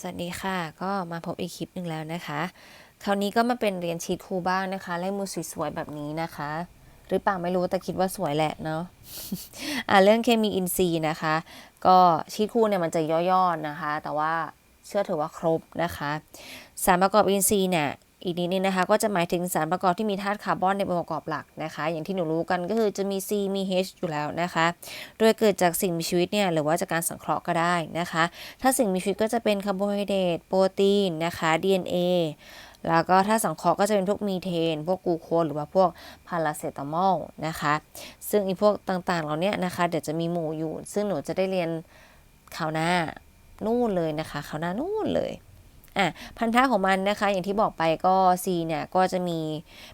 สวัสดีค่ะ ก็มาพบอีกคลิปหนึ่งแล้วนะคะ คราวนี้ก็มาเป็นเรียนชีทครูบ้างนะคะไล่มือสวยๆแบบนี้นะคะ หรือเปล่าไม่รู้แต่คิดว่าสวยแหละเนาะอ่าเรื่องเคมีอินทรีย์นะคะ ก็ชีทครูเนี่ยมันจะย่อๆนะคะ แต่ว่าเชื่อถือว่าครบนะคะ สารประกอบอินทรีย์เนี่ย อีกนิดนึงนะคะ ก็จะหมายถึงสารประกอบที่มีธาตุคาร์บอนในองค์ประกอบหลักนะคะ อย่างที่หนูรู้กันก็คือจะมี C มี H อยู่แล้วนะคะ โดยเกิดจากสิ่งมีชีวิตเนี่ยหรือว่าจากการสังเคราะห์ก็ได้นะคะ ถ้าสิ่งมีชีวิตก็จะเป็นคาร์โบไฮเดรตโปรตีนนะคะ DNA แล้วก็ถ้าสังเคราะห์ก็จะเป็นพวกมีเทน พวกกูโคสหรือว่าพวกพาราเซตามอลนะคะ ซึ่งอีพวกต่างๆ เหล่านี้นะคะ เดี๋ยวจะมีหมู่อยู่ ซึ่งหนูจะได้เรียนคราวหน้านู่นเลยนะคะคราวหน้านู่นเลย อะพันธะของมันนะคะ อย่างที่บอกไปก็ C เนี่ยก็จะมี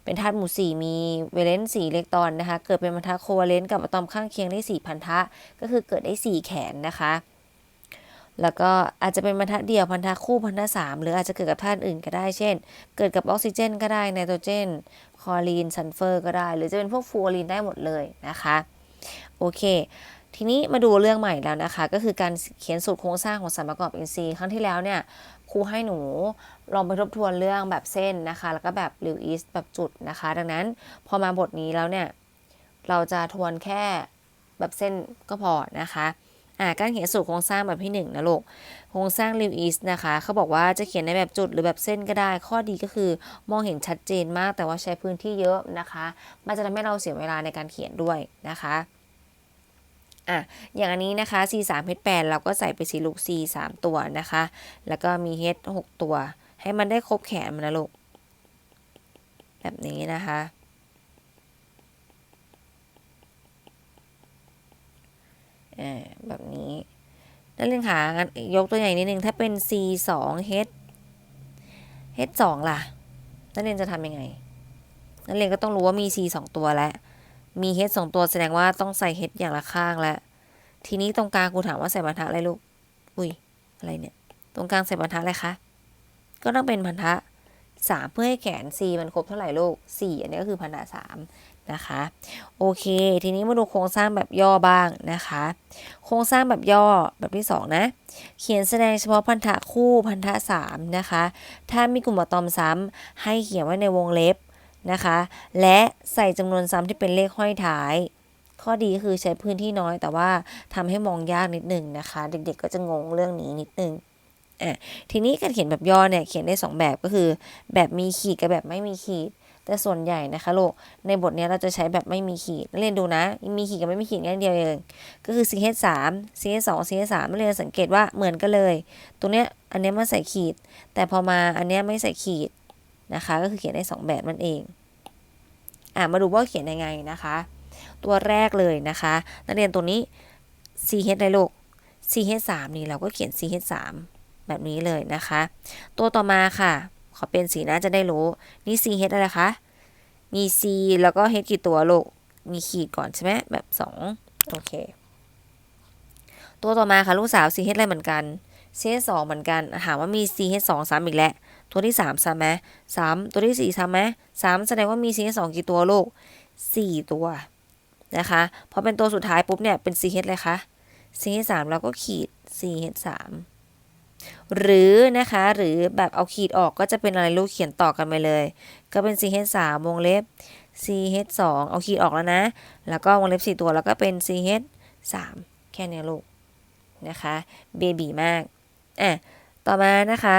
เป็นธาตุหมู่ 4 มีเวเลนต์4อิเล็กตรอนนะคะ เกิดเป็นพันธะโคเวเลนต์กับอะตอมข้างเคียงได้ 4 พันธะ ก็คือเกิดได้ 4 แขนนะคะ แล้วก็อาจจะเป็นพันธะเดี่ยวพันธะคู่พันธะสามหรืออาจจะเกิดกับธาตุอื่นก็ได้ เช่น เกิดกับออกซิเจน ก็ได้ไนโตรเจน คลอรีนซัลเฟอร์ก็ได้ หรือจะเป็นพวกฟลูออรีนได้หมดเลยนะคะ โอเคทีนี้มาดูเรื่องใหม่แล้วนะคะ ก็คือการเขียนสูตรโครงสร้างของสารประกอบอินทรีย์ครั้งที่แล้วเนี่ย ครูให้หนูลองไปทบทวนเรื่องแบบเส้นนะคะ แล้วก็แบบลิวอิสแบบจุดนะคะ ดังนั้นพอมาบทนี้แล้วเนี่ย เราจะทวนแค่แบบเส้นก็พอนะคะอ่าการเขียนสูตรโครงสร้างแบบที่หนึ่งนะลูก โครงสร้างลิวอิสนะคะ เขาบอกว่าจะเขียนในแบบจุดหรือแบบเส้นก็ได้ ข้อดีก็คือมองเห็นชัดเจนมากแต่ว่าใช้พื้นที่เยอะนะคะ มันจะทำให้เราเสียเวลาในการเขียนด้วยนะคะ อะอย่างอันนี้นะคะ C 3 H 8เราก็ใส่ไปสีลูก C 3ตัวนะคะ แล้วก็มี H 6ตัว ให้มันได้ครบแขนมันนะลูก แบบนี้นะคะอ่าแบบนี้นักเรียนขางั้นยกตัวอย่างนิดนึง ถ้าเป็น C 2 H H 2ล่ะนักเรียนจะทำยังไงนักเรียนก็ต้องรู้ว่ามี C 2ตัวแล้ว มี H 2ตัวแสดงว่าต้องใส่ H อย่างละข้างแล้ว ทีนี้ตรงกลางครูถามว่าใส่บรรทัดอะไรลูก อุ้ย อะไรเนี่ย ตรงกลางใส่บรรทัดอะไรคะ ก็ต้องเป็นพันธะสามเพื่อให้แขน C มันครบเท่าไหร่ลูกสี่อันนี้ก็คือพันธะสามนะคะ โอเค ทีนี้มาดูโครงสร้างแบบย่อบ้างนะคะ โครงสร้างแบบย่อแบบที่สองนะ เขียนแสดงเฉพาะพันธะคู่พันธะสามนะคะ ถ้ามีกลุ่มอะตอมซ้ำให้เขียนไว้ในวงเล็บ นะคะ และใส่จำนวนซ้ำที่เป็นเลขห้อยท้าย ข้อดีคือใช้พื้นที่น้อย แต่ว่าทำให้มองยากนิดหนึ่งนะคะ เด็กๆก็จะงงเรื่องนี้นิดนึงอะทีนี้การเขียนแบบย่อเนี่ยเขียนได้ 2 แบบก็คือ แบบมีขีดกับแบบไม่มีขีด แต่ส่วนใหญ่นะคะลูกในบทเนี้ยเราจะใช้แบบไม่มีขีดเรียนดูนะ มีขีดกับไม่มีขีดง่ายเดียวเองก็คือ CH 3 CH 2 CH 3นักเรียนสังเกตว่าเหมือนกันเลย ตรงเนี้ยอันเนี้ยมันใส่ขีด แต่พอมาอันเนี้ยไม่ใส่ขีด นะคะ ก็คือเขียนได้ 2 แบบนั่นเองอะมาดูว่าเขียนยังไงนะคะ ตัวแรกเลยนะคะ นักเรียนตัวนี้ CH อะไรลูก CH 3นี่เราก็เขียน CH 3แบบนี้เลยนะคะ ตัวต่อมาค่ะ ขอเป็นสีน้าจะได้รู้ นี่ CH อะไรคะ มี C แล้วก็ H กี่ตัวลูก มีขีดก่อนใช่ไหมแบบ 2 โอเค ตัวต่อมาค่ะ ลูกสาว CH อะไรเหมือนกัน CH 2เหมือนกัน ถามว่ามี CH 2ซ้ำอีกแล้ว ตัวที่3ซ้ำไหมซ้ำตัวที่4ซ้ำไหมซ้ำแสดงว่ามี CH 2กี่ตัวลูก4ตัวนะคะพอเป็นตัวสุดท้ายปุ๊บเนี่ยเป็น CH เลยคะ CH 3แล้วก็ขีด CH 3หรือนะคะหรือแบบเอาขีดออกก็จะเป็นอะไรลูกเขียนต่อกันไปเลย ก็เป็น CH 3 วงเล็บ CH 2 เอาขีดออกแล้วนะ แล้วก็วงเล็บ 4 ตัวแล้วก็เป็น CH 3 แค่นี้ลูกนะคะเบบีมากอะต่อมานะคะ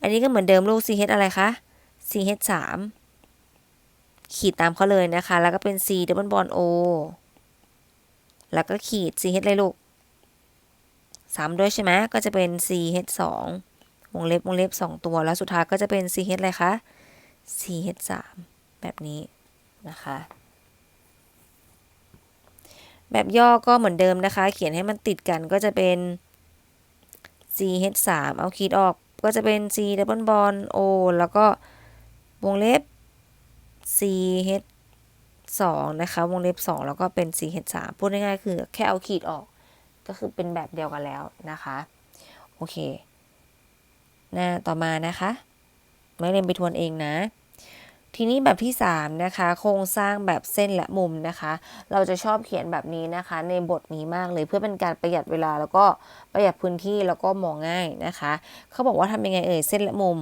อันนี้ก็เหมือนเดิมลูก CH อะไรคะ CH 3ขีดตามเขาเลยนะคะ แล้วก็เป็น C double bond O แล้วก็ขีด CH เลยลูกซ้ำด้วยใช่ไหมก็จะเป็น CH 2วงเล็บวงเล็บ 2 ตัว แล้วสุดท้ายก็จะเป็น CH อะไรคะ CH 3แบบนี้นะคะ แบบย่อก็เหมือนเดิมนะคะ เขียนให้มันติดกันก็จะเป็น CH 3เอาขีดออก ก็จะเป็น C double bond O แล้วก็วงเล็บ CH 2นะคะ วงเล็บ 2 แล้วก็เป็น CH 3พูดง่ายๆคือแค่เอาขีดออก ก็คือเป็นแบบเดียวกันแล้วนะคะ โอเค หน้าต่อมานะคะ ไม่เรียนไปทวนเองนะ ทีนี้แบบที่ 3 นะคะ โครงสร้างแบบเส้นและมุมนะคะ เราจะชอบเขียนแบบนี้นะคะ ในบทนี้มากเลยเพื่อเป็นการประหยัดเวลาแล้วก็ประหยัดพื้นที่แล้วก็มองง่ายนะคะ เขาบอกว่าทำยังไงเอ่ยเส้นและมุม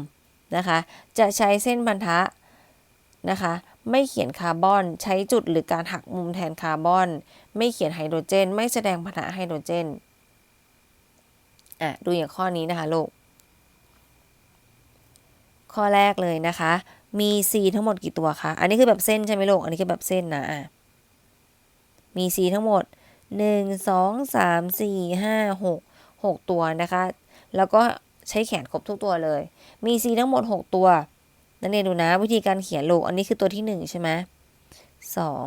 นะคะ จะใช้เส้นบรรทะนะคะ ไม่เขียนคาร์บอนใช้จุดหรือการหักมุมแทนคาร์บอน ไม่เขียนไฮโดรเจน ไม่แสดงพันธะไฮโดรเจนอะดูอย่างข้อนี้นะคะลูกข้อแรกเลยนะคะ มี C ทั้งหมดกี่ตัวคะ อันนี้คือแบบเส้นใช่ไหมลูก อันนี้คือแบบเส้นนะ มี C ทั้งหมด 1 2 3 4 5 6 6 ตัวนะคะ แล้วก็ใช้แขนครบทุกตัวเลย มี C ทั้งหมด 6 ตัวนักเรียนดูนะ วิธีการเขียนลูก อันนี้คือตัวที่ 1 ใช่ไหมสอง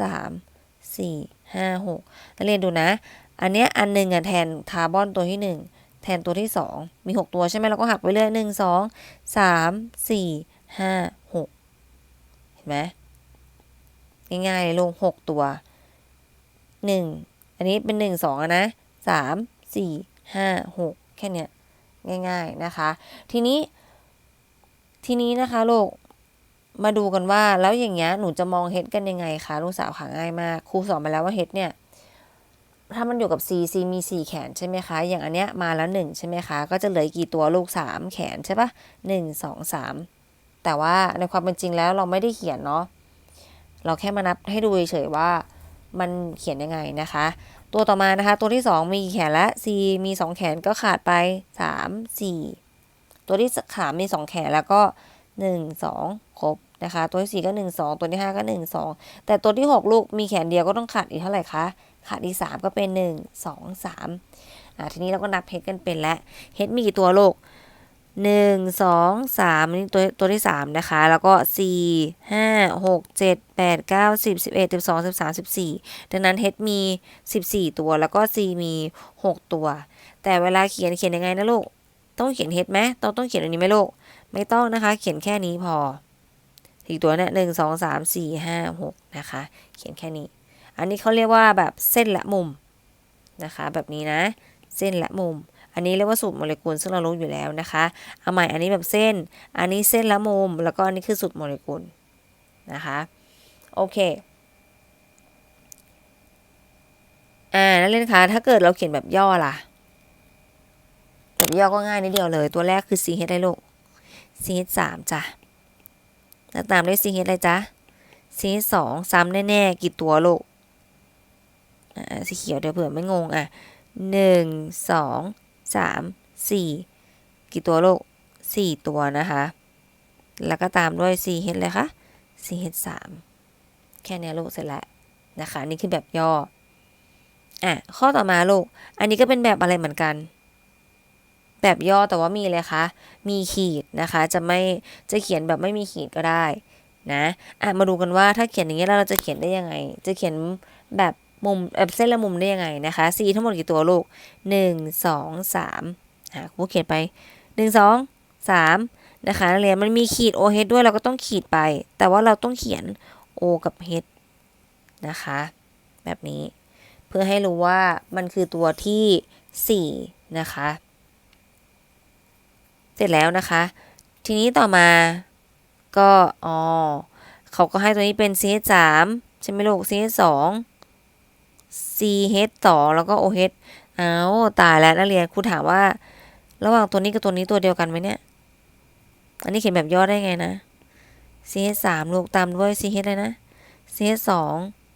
สามสี่ห้าหกนักเรียนดูนะ อันเนี้ยอันหนึ่งอะแทนคาร์บอนตัวที่หนึ่งแทนตัวที่สองมี 6 ตัวใช่ไหมเราก็หักไปเรื่อยหนึ่งสองสามสี่ ห้าหกเห็นไหมง่ายๆเลยลงหกตัวหนึ่งอันนี้เป็นหนึ่งสองนะสามสี่ห้าหกแค่เนี้ยง่าย ๆนะคะ ทีนี้ ทีนี้นะคะลูกมาดูกันว่าแล้วอย่างเงี้ยหนูจะมองเฮดกันยังไงคะลูกสาวค่ะง่ายมากครูสอนมาแล้วว่าเฮดเนี่ยถ้ามันอยู่กับ C C มี 4 แขนใช่ไหมคะ อย่างอันเนี้ยมาแล้ว 1 ใช่ไหมคะ ก็จะเหลือกี่ตัวลูก 3 แขนใช่ปะ1 2 3 แต่ว่าในความเป็นจริงแล้วเราไม่ได้เขียนเนาะเราแค่มานับให้ดูเฉยๆว่ามันเขียนยังไงนะคะ ตัวต่อมานะคะ ตัวที่ 2 มีกี่แขนละ C มี 2 แขนก็ขาดไป 3 4 ตัวที่สามมี 2 แขนแล้วก็ 1 2 ครบนะคะ ตัวที่ 4 ก็ 1 2 ตัวที่ 5 ก็ 1 2 แต่ตัวที่ 6 ลูกมีแขนเดียวก็ต้องขาดอีกเท่าไหร่คะขาดอีกสามก็เป็นหนึ่งสองสามอ่าทีนี้เราก็นับเฮดกันเป็นแล้วเฮดมีกี่ตัวลูก หนึ่งสองสามนี่ตัวตัวที่สามนะคะ แล้วก็สี่ห้าหกเจ็ดแปดเก้าสิบสิบเอ็ดสิบสองสิบสามสิบสี่ดังนั้นเฮดมีสิบสี่ตัว แล้วก็ซีมีหกตัว แต่เวลาเขียนเขียนยังไงนะลูก ต้องเขียนเฮดไหมต้องต้องเขียนอันนี้ไหมลูก ไม่ต้องนะคะ เขียนแค่นี้พออีกตัวเนี่ยหนึ่งสองสามสี่ห้าหกนะคะ เขียนแค่นี้ อันนี้เขาเรียกว่าแบบเส้นและมุมนะคะ แบบนี้นะ เส้นและมุม อันนี้เรียกว่าสูตรโมเลกุลซึ่งเรารู้อยู่แล้วนะคะเอาใหม่อันนี้แบบเส้น อันนี้เส้นและมุม แล้วก็อันนี้คือสูตรโมเลกุลนะคะโอเคอ่านักเรียนคะถ้าเกิดเราเขียนแบบย่อล่ะแบบย่อก็ง่ายนิดเดียวเลย ตัวแรกคือ CH ได้ลูก CH 3จ้ะแล้วตามด้วย CH อะไรจ๊ะ CH 2ซ้ำแน่ๆกี่ตัวลูกอ่าสีเขียวเดี๋ยวเผื่อไม่งงอะหนึ่งสอง สามสี่กี่ตัวลูกสี่ตัวนะคะ แล้วก็ตามด้วย C H เลยค่ะ C H สามแค่นี้ลูกเสร็จแล้วนะคะ นี่คือแบบย่อ อะ ข้อต่อมาลูก อันนี้ก็เป็นแบบอะไรเหมือนกัน แบบย่อแต่ว่ามีเลยคะ มีขีดนะคะ จะไม่ จะเขียนแบบไม่มีขีดก็ได้นะ อะ มาดูกันว่าถ้าเขียนอย่างนี้แล้วเราจะเขียนได้ยังไง จะเขียนแบบ มุมเส้นละมุมได้ยังไงนะคะ C ทั้งหมดกี่ตัวลูกหนึ่งสองสามอะครูเขียนไปหนึ่งสองสามนะคะนักเรียนมันมีขีด O H ด้วยเราก็ต้องขีดไป แต่ว่าเราต้องเขียน O กับ H นะคะ แบบนี้เพื่อให้รู้ว่ามันคือตัวที่สี่นะคะ เสร็จแล้วนะคะ ทีนี้ต่อมาก็อ๋อเขาก็ให้ตัวนี้เป็น CH 3 ใช่ไหมลูก CH 2 CH 2แล้วก็ OH อ้าตายแล้วนักเรียนครูถามว่า ระหว่างตัวนี้กับตัวนี้ตัวเดียวกันไหมเนี่ย อันนี้เขียนแบบย่อได้ไงนะ CH 3ลูกตามด้วย CH เลยนะ CH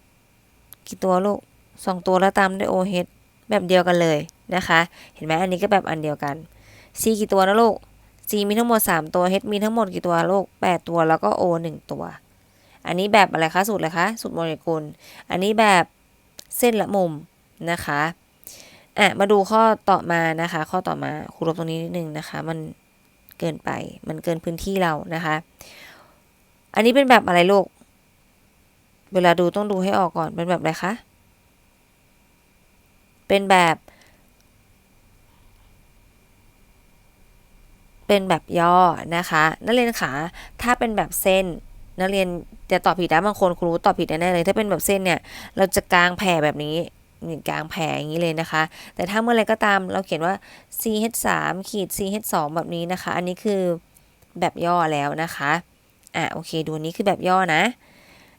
2กี่ตัวลูกสองตัวแล้วตามด้วย OH แบบเดียวกันเลยนะคะ เห็นไหมอันนี้ก็แบบอันเดียวกัน C กี่ตัวนะลูก C มีทั้งหมด 3 ตัว H มีทั้งหมดกี่ตัวลูก 8 ตัวแล้วก็ O 1 ตัว อันนี้แบบอะไรคะสูตรอะไรคะสูตรโมเลกุล อันนี้แบบ เส้นละมุมนะคะอะมาดูข้อต่อมานะคะ ข้อต่อมาครูลบตรงนี้นิดนึงนะคะ มันเกินไปมันเกินพื้นที่เรานะคะ อันนี้เป็นแบบอะไรลูก เวลาดูต้องดูให้ออกก่อนเป็นแบบอะไรคะเป็นแบบ เป็นแบบย่อนะคะ นักเรียนขาถ้าเป็นแบบเส้น นักเรียนจะตอบผิดนะบางคนครูตอบผิดแน่เลย ถ้าเป็นแบบเส้นเนี่ย เราจะกางแผ่แบบนี้นี่กางแผ่อย่างนี้เลยนะคะ แต่ถ้าเมื่อไรก็ตามเราเขียนว่า ch 3ขีด ch 2แบบนี้นะคะ อันนี้คือแบบย่อแล้วนะคะ อะโอเค ดูนี้คือแบบย่อนะ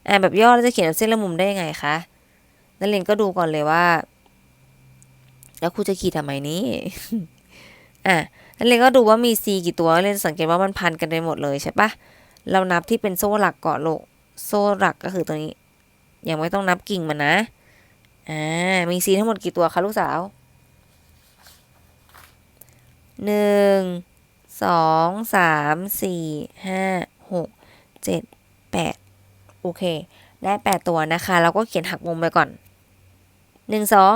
อะแบบย่อเราจะเขียนแบบเส้นละมุมได้ยังไงคะ นักเรียนก็ดูก่อนเลยว่า แล้วครูจะขีดทำไมนี้ อะนักเรียนก็ดูว่ามี C กี่ตัวนักเรียนสังเกตว่ามันพันกันไปหมดเลยใช่ปะ เรานับที่เป็นโซ่หลักเก่อนลูกโซ่หลักก็คือตัวนี้ ยังไม่ต้องนับกิ่งมันนะ อ่า มี C ทั้งหมดกี่ตัวคะลูกสาว หนึ่ง สอง สาม สี่ ห้า หก เจ็ด แปด โอเค ได้แปดตัวนะคะ เราก็เขียนหักมุมไปก่อน หนึ่ง สอง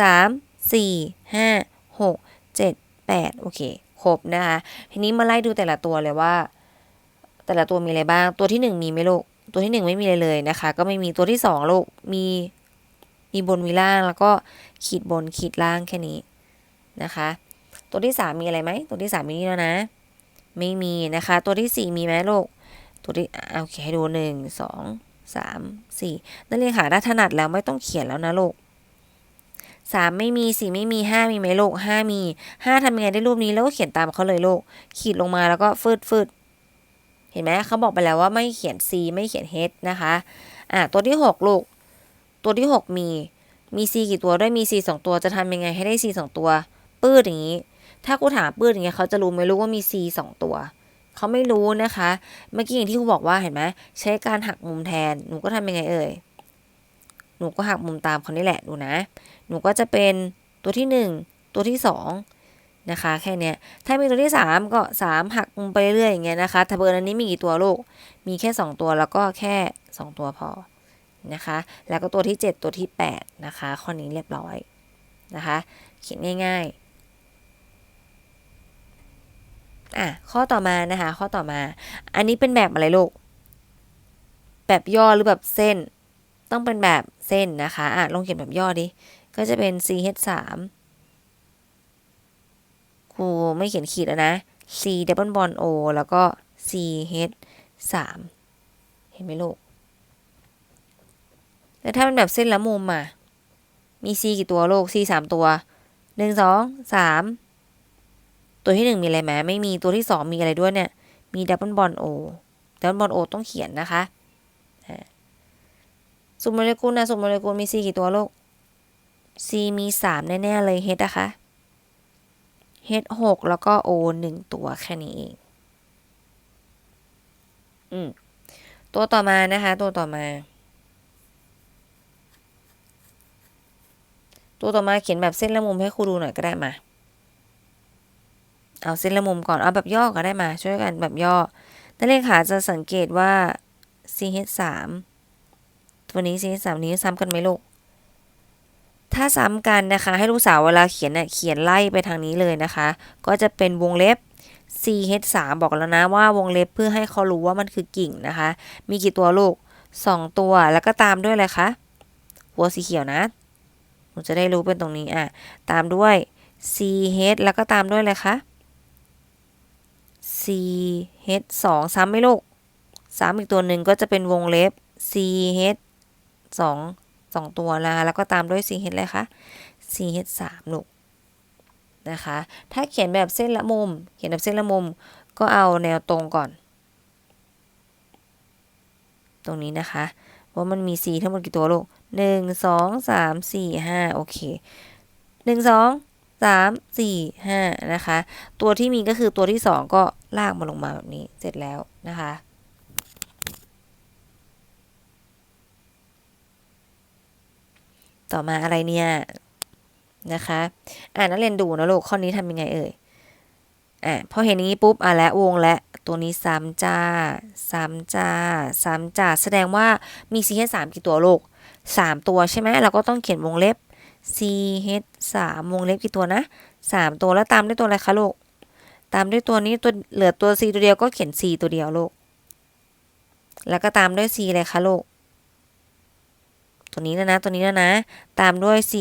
สาม สี่ ห้า หก เจ็ด แปด โอเค ครบนะคะ ทีนี้มาไล่ดูแต่ละตัวเลยว่า แต่ละตัวมีอะไรบ้าง ตัวที่หนึ่งมีไหมลูก ตัวที่หนึ่งไม่มีอะไรเลยนะคะ ก็ไม่มีตัวที่สองลูก มี มีบนมีล่าง แล้วก็ขีดบนขีดล่างแค่นี้นะคะ ตัวที่สามมีอะไรไหม ตัวที่สามมีนี่แล้วนะ ไม่มีนะคะ ตัวที่สี่มีไหมลูก ตัวที่อะโอเคให้ดูหนึ่งสองสามสี่นักเรียค่ะถ้าถนัดแล้วไม่ต้องเขียนแล้วนะลูกสามไม่มีสี่ไม่มีห้ามีไหมลูกห้ามีห้าทำยังไงได้รูปนี้แล้วก็เขียนตามเขาเลยลูกขีดลงมาแล้วก็ฟืดฟืด เห็นไหมเขาบอกไปแล้วว่าไม่เขียน C ไม่เขียน H นะคะอะตัวที่หกลูก ตัวที่หกมีมี C กี่ตัวด้วยมี C สองตัวจะทำยังไงให้ได้ C สองตัว ปื้ดอย่างนี้ ถ้ากูถามปื้ดอย่างเงี้ยเขาจะรู้ไหมลูกว่ามี C สองตัวเขาไม่รู้นะคะ เมื่อกี้อย่างที่ครูบอกว่าเห็นไหมใช้การหักมุมแทนหนูก็ทำยังไงเอ่ยหนูก็หักมุมตามเขานี่แหละดูนะ หนูก็จะเป็นตัวที่หนึ่งตัวที่สอง นะคะ แค่เนี้ยถ้ามีตัวที่สามก็สามหักมุมไปเรื่อยอย่างเงี้ยนะคะถ้าเบอร์อันนี้มีกี่ตัวลูก มีแค่สองตัวแล้วก็แค่สองตัวพอนะคะ แล้วก็ตัวที่เจ็ดตัวที่แปดนะคะ ข้อนี้เรียบร้อยนะคะเขียนง่ายๆอะข้อต่อมานะคะ ข้อต่อมา อันนี้เป็นแบบอะไรลูก แบบย่อหรือแบบเส้น ต้องเป็นแบบเส้นนะคะอะลองเขียนแบบย่อดิ ก็จะเป็น ch 3 ครูไม่เขียนขีดแล้วนะ c double bond o แล้วก็ ch 3เห็นไหมลูก แล้วถ้าเป็นแบบเส้นละมุมอะ มี c กี่ตัวลูก c สามตัวหนึ่งสองสามตัวที่หนึ่งมีอะไรไหมไม่มีตัวที่สองมีอะไรด้วยเนี่ย มี double bond o double bond o ต้องเขียนนะคะสมโมเลกุลนะสมโมเลกุลมี c กี่ตัวลูก c มีสามแน่ ๆ เลย h นะคะ h หกแล้วก็ o หนึ่งตัวแค่นี้เองอืมตัวต่อมานะคะ ตัวต่อมา ตัวต่อมาเขียนแบบเส้นละมุมให้ครูดูหน่อยก็ได้มา เอาเส้นละมุมก่อน เอาแบบย่อก็ได้มา ช่วยกันแบบย่อนักเรียนขาจะสังเกตว่า ch สามตัวนี้ ch สามนี้ซ้ำกันไหมลูก ถ้าซ้ำกันนะคะ ให้ลูกสาวเวลาเขียนเน่ยเขียนไล่ไปทางนี้เลยนะคะ ก็จะเป็นวงเล็บ ch 3 บอกแล้วนะว่าวงเล็บเพื่อให้เขารู้ว่ามันคือกิ่งนะคะ มีกี่ตัวลูก 2 ตัวแล้วก็ตามด้วยอะไรคะหัวสีเขียวนะหนูจะได้รู้เป็นตรงนี้อะตามด้วย ch แล้วก็ตามด้วยอะไรคะ ch 2ซ้ำไหมลูก ซ้ำอีกตัวหนึ่งก็จะเป็นวงเล็บ ch ส องสองตัวนะ แล้วก็ตามด้วย ch เลยคะ ch สามลูกนะคะ ถ้าเขียนแบบเส้นละมุม เขียนแบบเส้นละมุม ก็เอาแนวตรงก่อน ตรงนี้นะคะว่ามันมี c ทั้งหมดกี่ตัวลูกหนึ่งสองสามสี่ห้าโอเคหนึ่งสองสามสี่ห้านะคะ ตัวที่มีก็คือตัวที่สองก็ลากมาลงมาแบบนี้เสร็จแล้วนะคะ ต่อมาอะไรเนี่ยนะคะ อ่านักเรียนดูนะลูกข้อนี้ทำยังไงเอ่ย อะพอเห็นนี้ปุ๊บอะและวงและตัวนี้ซ้ำจ้าซ้ำจ้าซ้ำจ้าแสดงว่ามี c h 3กี่ตัวลูก3 ตัวใช่ไหมเราก็ต้องเขียนวงเล็บ c h 3วงเล็บกี่ตัวนะ 3 ตัวแล้วตามด้วยตัวอะไรคะลูก ตามด้วยตัวนี้ตัวเหลือตัว c ตัวเดียวก็เขียน c ตัวเดียวลูก แล้วก็ตามด้วย c อะไรคะลูก ตัวนี้นะนะ ตัวนี้นะนะ ตามด้วย ch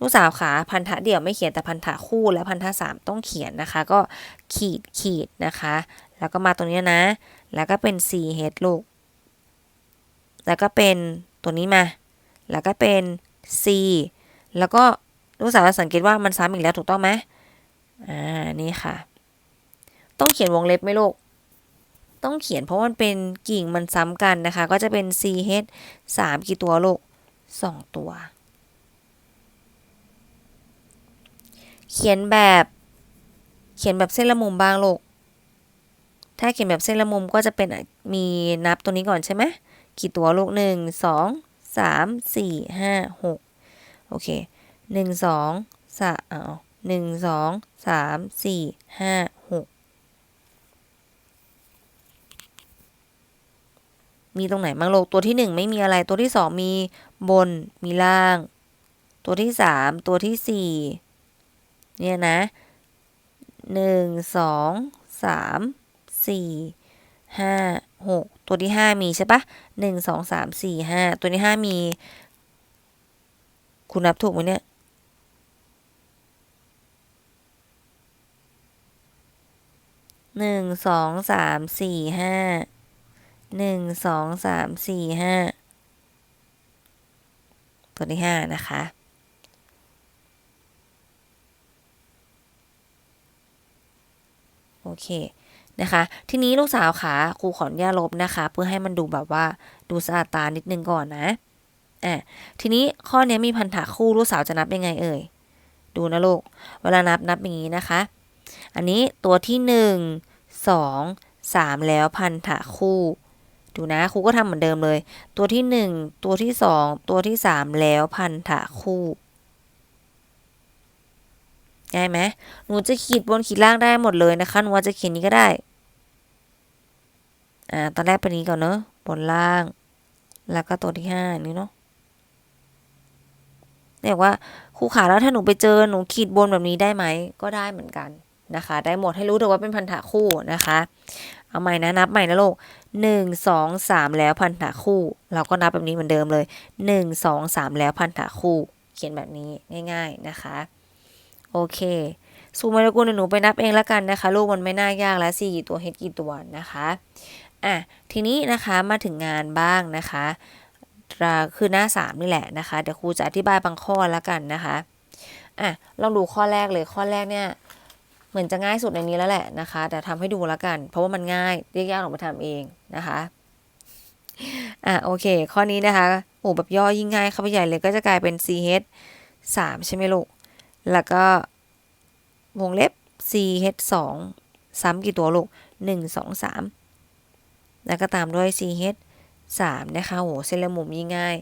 ลูกสาวขาพันธะเดี่ยวไม่เขียนแต่พันธะคู่และพันธะสามต้องเขียนนะคะ ก็ขีดขีดนะคะ แล้วก็มาตรงนี้นะ แล้วก็เป็น c h ลูก แล้วก็เป็นตัวนี้มา แล้วก็เป็น c แล้วก็ลูกสาวสังเกตว่ามันซ้ำอีกแล้วถูกต้องไหมอ่า นี่ค่ะ ต้องเขียนวงเล็บไหมลูก ต้องเขียนเพราะมันเป็นกิ่งมันซ้ำกันนะคะ ก็จะเป็น ch 3 กี่ตัวลูก 2 ตัว เขียนแบบ เขียนแบบเส้นละมุมบ้างลูก ถ้าเขียนแบบเส้นละมุมก็จะเป็นมีนับตัวนี้ก่อนใช่ไหมกี่ตัวลูก 1 2 3 4 5 6 โอเค 1 2 3เอา1 2 3 4 5 มีตรงไหนบ้างลูกตัวที่หนึ่งไม่มีอะไรตัวที่สองมีบนมีล่าง ตัวที่สามตัวที่สี่เนี่ยนะหนึ่งสองสามสี่ห้าหกตัวที่ห้ามีใช่ปะหนึ่งสองสามสี่ห้าตัวที่ห้ามี คุณนับถูกไหมเนี่ยหนึ่งสองสามสี่ห้า หนึ่งสองสามสี่ห้าตัวที่ห้านะคะ โอเคนะคะ ทีนี้ลูกสาวขาครูขออนุญาตลบนะคะ เพื่อให้มันดูแบบว่าดูสะอาดตานิดนึงก่อนนะอะทีนี้ข้อนี้มีพันธะคู่ลูกสาวจะนับยังไงเอ่ย ดูนะลูก เวลานับนับอย่างนี้นะคะ อันนี้ตัวที่หนึ่งสองสามแล้วพันธะคู่ ดูนะครูก็ทำเหมือนเดิมเลย ตัวที่หนึ่งตัวที่สองตัวที่สามแล้วพันธะคู่ง่ายไหมหนูจะขีดบนขีดล่างได้หมดเลยนะคะหนูว่าจะเขียนนี้ก็ได้ อ่า ตอนแรกเป็นนี้ก่อนเนอะบนล่าง แล้วก็ตัวที่ห้านี่เนาะเนี่ยว่าครูขาแล้วถ้าหนูไปเจอหนูขีดบนแบบนี้ได้ไหมก็ได้เหมือนกันนะคะ ได้หมดให้รู้แต่ว่าเป็นพันธะคู่นะคะ เอาใหม่นะนับใหม่นะลูก หนึ่งสองสามแล้วพันธะคู่ เราก็นับแบบนี้เหมือนเดิมเลยหนึ่งสองสามแล้วพันธะคู่ เขียนแบบนี้ง่าย ๆนะคะ โอเคสูมาลกุลหนูไปนับเองแล้วกันนะคะ ลูกมันไม่น่ายากแล้วสี่กี่ตัวเฮดกี่ตัวนะคะอะทีนี้นะคะมาถึงงานบ้างนะคะคือหน้าสามนี่แหละนะคะ เดี๋ยวครูจะอธิบายบางข้อแล้วกันนะคะอะลองดูข้อแรกเลยข้อแรกเนี่ย มือนจะง่ายสุดในนี้แล้วแหละนะคะ แต่ทำให้ดูแล้วกัน เพราะว่ามันง่ายเรียกยากลองไปทำเองนะคะอะโอเค ข้อนี้นะคะโอ้แบบย่อยิ่งง่ายเข้าไปใหญ่เลยก็จะกลายเป็น ch 3 ใช่ไหมลูก แล้วก็วงเล็บ ch 2ซ้ำกี่ตัวลูก 1 2 3 แล้วก็ตามด้วย ch 3 นะคะโหเส้นละมุมยิ่งง่าย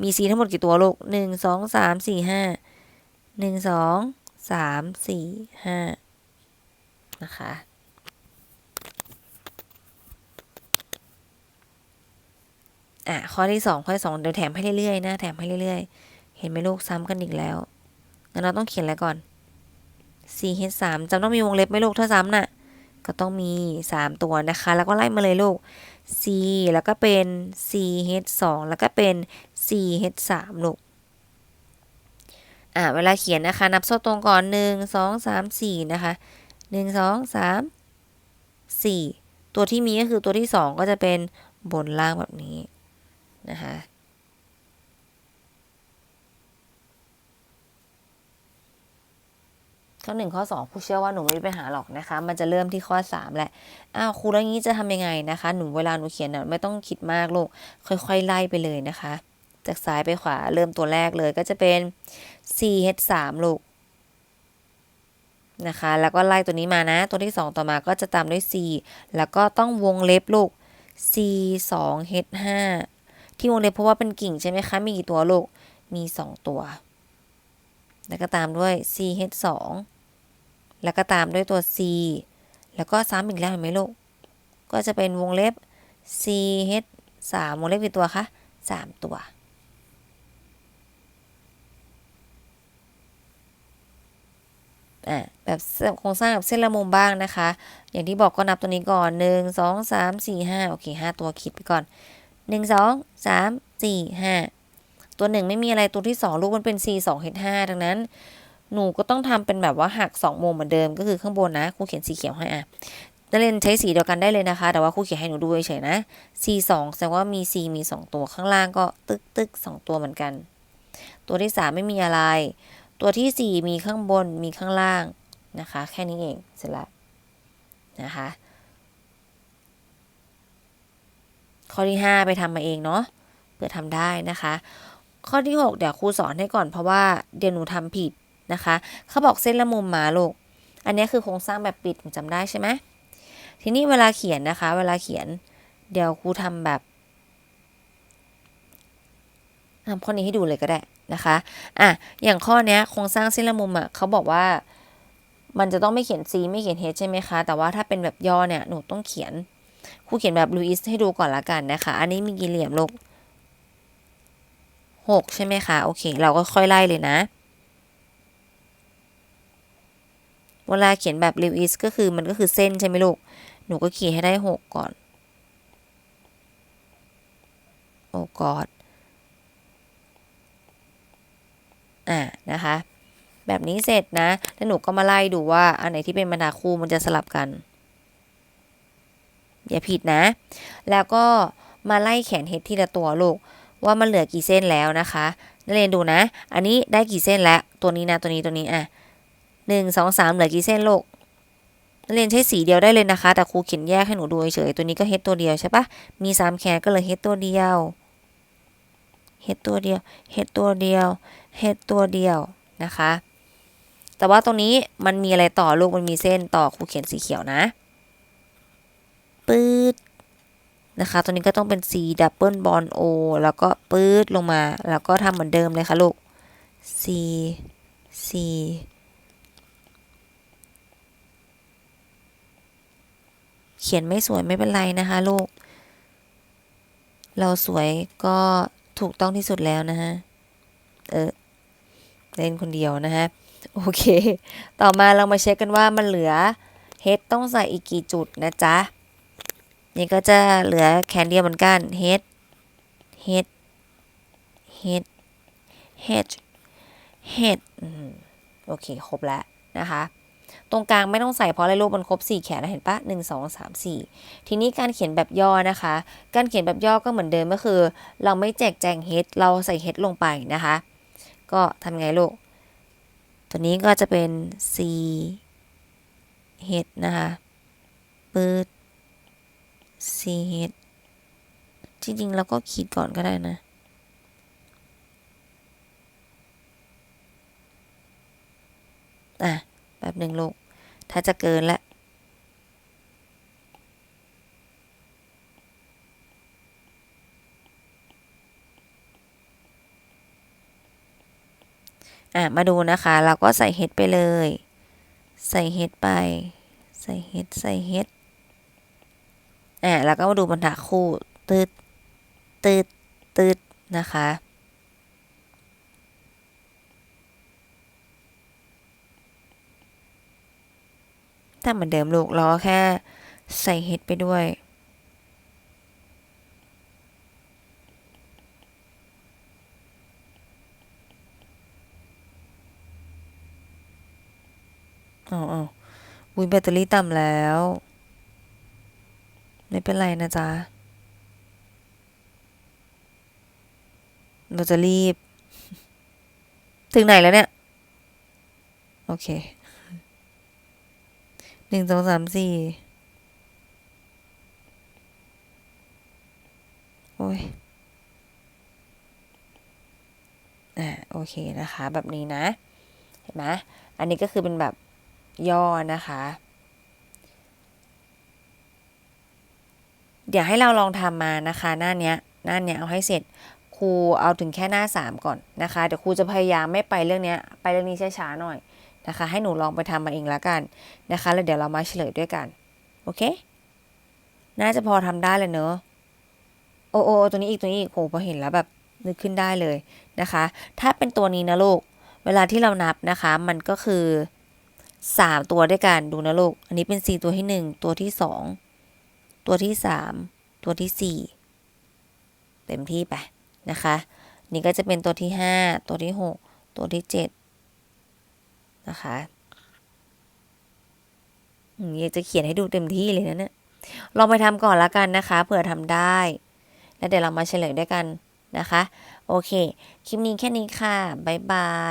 มี c ทั้งหมดกี่ตัวลูก 1 2 3 4 5 1 2 3 4 5 นะคะ อะ ข้อที่2ข้อที่2เดี๋ยวแถมให้เรื่อยๆนะ แถมให้เรื่อยๆ เห็นไหมลูกซ้ำกันอีกแล้ว งั้นเราต้องเขียนอะไรก่อน c h 3จำต้องมีวงเล็บไหมลูกถ้าซ้ำน่ะ ก็ต้องมี 3 ตัวนะคะ แล้วก็ไล่มาเลยลูก c แล้วก็เป็น c h 2แล้วก็เป็น c h 3ลูก อ่าเวลาเขียนนะคะ นับโซ่ตรงก่อน 1 2 3 4 นะคะ 1 2 3 4ตัวที่มีก็คือตัวที่2ก็จะเป็นบนล่างแบบนี้นะคะข้อหนึ่งข้อสองครูเชื่อว่าหนูไม่มีปัญหาหรอกนะคะ มันจะเริ่มที่ข้อสามแหละอ้าวครูแล้วงี้จะทำยังไงนะคะ หนูเวลาหนูเขียนน่ะไม่ต้องคิดมากลูกค่อยๆไล่ไปเลยนะคะ จากซ้ายไปขวาเริ่มตัวแรกเลยก็จะเป็น c h 3 ลูก นะคะ แล้วก็ไล่ตัวนี้มานะ ตัวที่ 2 ต่อมาก็จะตามด้วย c แล้วก็ต้องวงเล็บลูก c 2 h 5ที่วงเล็บเพราะว่าเป็นกิ่งใช่ไหมคะ มีกี่ตัวลูก มี 2 ตัว แล้วก็ตามด้วย c h 2แล้วก็ตามด้วยตัว c แล้วก็ซ้ำอีกแล้วเห็นไหมลูก ก็จะเป็นวงเล็บ c h 3วงเล็บกี่ตัวคะ 3 ตัว อะแบบโครงสร้างแบบเส้นละมุมบ้างนะคะ อย่างที่บอกก็นับตัวนี้ก่อน 1 2 3 4 5โอเค5ตัวคิดไปก่อน 1 2 3 4 5 ตัวหนึ่งไม่มีอะไรตัวที่2ลูกมันเป็น c 2 h 5ดังนั้น หนูก็ต้องทำเป็นแบบว่าหัก2มุมเหมือนเดิมก็คือข้างบนนะครูเขียนสีเขียวให้อะนักเรียนใช้สีเดียวกันได้เลยนะคะ แต่ว่าครูเขียนให้หนูดูเฉยๆนะ c 2แสดงว่ามี c มี 2 ตัวข้างล่างก็ตึกตึกสตัวเหมือนกัน ตัวที่ 3 ไม่มีอะไร ตัวที่ 4 มีข้างบนมีข้างล่างนะคะ แค่นี้เองเสร็จแล้วนะคะ ข้อที่ 5 ไปทำมาเองเนาะเพื่อทำได้นะคะ ข้อที่ 6 เดี๋ยวครูสอนให้ก่อนเพราะว่าเดี๋ยวหนูทำผิดนะคะ เขาบอกเส้นละมุมมาลูกอันนี้คือโครงสร้างแบบปิดจำได้ใช่ไหมทีนี้เวลาเขียนนะคะ เวลาเขียน เดี๋ยวครูทำแบบทำข้อนี้ให้ดูเลยก็ได้ นะคะอะอย่างข้อเนี้ยโครงสร้างเส้นละมุมอะเขาบอกว่ามันจะต้องไม่เขียน C ไม่เขียน H ใช่ไหมคะ แต่ว่าถ้าเป็นแบบย่อเนี่ย หนูต้องเขียน ครูเขียนแบบลูอิสให้ดูก่อนละกันนะคะ อันนี้มีกี่เหลี่ยมลูกหกใช่ไหมคะ โอเค เราก็ค่อยไล่เลยนะ เวลาเขียนแบบลูอิสก็คือมันก็คือเส้นใช่ไหมลูก หนูก็เขียนให้ได้หกก่อน โอ้กอด อ่านะคะ แบบนี้เสร็จนะ แล้วหนูก็มาไล่ดูว่าอันไหนที่เป็นบรรดาคู่มันจะสลับกัน อย่าผิดนะ แล้วก็มาไล่แขนเฮดทีละตัวลูกว่ามันเหลือกี่เส้นแล้วนะคะนักเรียนดูนะ อันนี้ได้กี่เส้นแล้ว ตัวนี้นะ ตัวนี้ ตัวนี้ อะหนึ่งสองสามเหลือกี่เส้นลูกนักเรียนใช้สีเดียวได้เลยนะคะ แต่ครูเขียนแยกให้หนูดูเฉย ตัวนี้ก็เฮดตัวเดียวใช่ปะมีสามแขนก็เลยเฮดตัวเดียว เฮดตัวเดียว เฮดตัวเดียว เฮดตัวเดียวนะคะ แต่ว่าตรงนี้มันมีอะไรต่อลูกมันมีเส้นต่อครูเขียนสีเขียวนะปื๊ดนะคะ ตัวนี้ก็ต้องเป็น C double bond O แล้วก็ปื๊ดลงมา แล้วก็ทำเหมือนเดิมเลยค่ะลูก C C เขียนไม่สวยไม่เป็นไรนะคะลูก เราสวยก็ถูกต้องที่สุดแล้วนะฮะ เออ เล่นคนเดียวนะฮะ โอเค ต่อมาเรามาเช็คกันว่ามันเหลือ H ต้องใส่อีกกี่จุดนะจ๊ะ นี่ก็จะเหลือแขนเดียวเหมือนกัน H H H H H อืมโอเค ครบแล้วนะคะ ตรงกลางไม่ต้องใส่เพราะอะไรลูกมันครบ 4 แขนนะเห็นปะ1 2 3 4 ทีนี้การเขียนแบบย่อนะคะ การเขียนแบบย่อก็เหมือนเดิมก็คือ เราไม่แจกแจง H เราใส่ H ลงไปนะคะ ก็ทำไงลูก ตัวนี้ก็จะเป็น C H นะคะปืด C H จริงๆเราก็ขีดก่อนก็ได้นะอะแบบหนึ่งลูก ถ้าจะเกินละ อะมาดูนะคะ เราก็ใส่เห็ดไปเลย ใส่เห็ดไป ใส่เห็ดใส่เห็ดอะแล้วก็มาดูบรรทัดคู่ตืดตืดตืดนะคะถ้าเหมือนเดิมลูกเราแค่ใส่เห็ดไปด้วย อ๋ออ๋อวุ้ยแบตเตอรี่ต่ำแล้ว ไม่เป็นไรนะจ๊ะ เราจะรีบ ถึงไหนแล้วเนี่ย โอเค หนึ่งสองสามสี่ โอ้ยอ่าโอเคนะคะ แบบนี้นะ เห็นไหมอันนี้ก็คือเป็นแบบ ย่อนะคะ เดี๋ยวให้เราลองทำมานะคะ หน้าเนี้ยหน้าเนี้ยเอาให้เสร็จครูเอาถึงแค่หน้าสามก่อนนะคะเดี๋ยวครูจะพยายามไม่ไปเรื่องเนี้ยไปเรื่องนี้ช้าๆหน่อยนะคะ ให้หนูลองไปทำมาเองละกันนะคะ แล้วเดี๋ยวเรามาเฉลยด้วยกันโอเค น่าจะพอทำได้เลยเนอะโอ้โอ้ตัวนี้อีกตัวนี้อีกโหพอเห็นแล้วแบบนึกขึ้นได้เลยนะคะ ถ้าเป็นตัวนี้นะลูก เวลาที่เรานับนะคะ มันก็คือ สามตัวด้วยกันดูนะลูก อันนี้เป็นสี่ตัวที่หนึ่งตัวที่สองตัวที่สามตัวที่สี่เต็มที่ไปนะคะ นี่ก็จะเป็นตัวที่ห้าตัวที่หกตัวที่เจ็ดนะคะอยากจะเขียนให้ดูเต็มที่เลยนะเนี่ยลองไปทำก่อนละกันนะคะเผื่อทำได้ แล้วเดี๋ยวเรามาเฉลยด้วยกันนะคะ โอเค คลิปนี้แค่นี้ค่ะ บ๊ายบาย